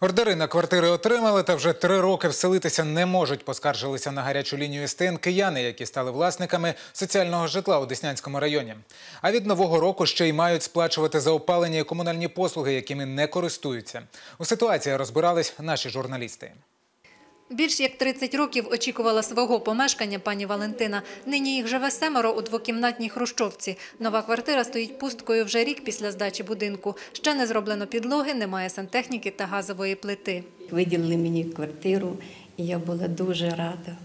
Ордери на квартири отримали, та вже три роки вселитися не можуть. Поскаржилися на гарячу лінію СТН кияни, які стали власниками соціального житла у Деснянському районі. А від нового року ще й мають сплачувати за опалення і комунальні послуги, якими не користуються. У ситуації розбирались наші журналісти. Більш як 30 років очікувала свого помешкання пані Валентина. Нині їх живе семеро у двокімнатній хрущовці. Нова квартира стоїть пусткою вже рік після здачі будинку. Ще не зроблено підлоги, немає сантехніки та газової плити. Виділили мені квартиру, і я була дуже рада.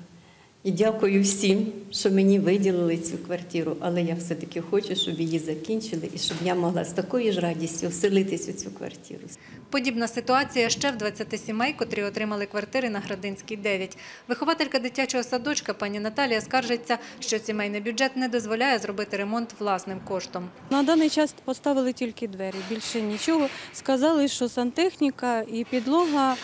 І дякую всім, що мені виділили цю квартиру, але я все-таки хочу, щоб її закінчили і щоб я могла з такою ж радістю вселитись у цю квартиру. Подібна ситуація ще в 20 сімей, котрі отримали квартири на Градинській 9. Вихователька дитячого садочка пані Наталія скаржиться, що сімейний бюджет не дозволяє зробити ремонт власним коштом. На даний час поставили тільки двері, більше нічого. Сказали, що сантехніка і підлога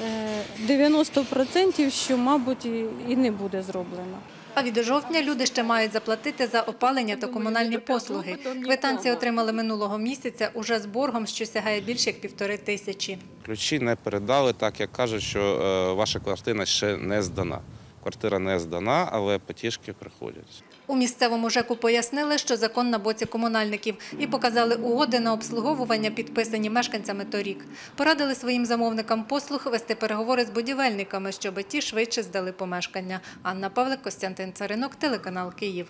е, 90%, що, мабуть, і- і не буде зроблено. А від жовтня люди ще мають заплатити за опалення та комунальні послуги. Квитанції отримали минулого місяця уже з боргом, що сягає більше як півтори тисячі. Ключі не передали, так як кажуть, що е, ваша квартира ще не здана. Квартира не здана, але потішки приходять. У місцевому ЖЕКу пояснили, що закон на боці комунальників і показали угоди на обслуговування, підписані мешканцями торік. Порадили своїм замовникам послуг вести переговори з будівельниками, щоб ті швидше здали помешкання. Анна Павлик, Костянтин Царинок, телеканал Київ.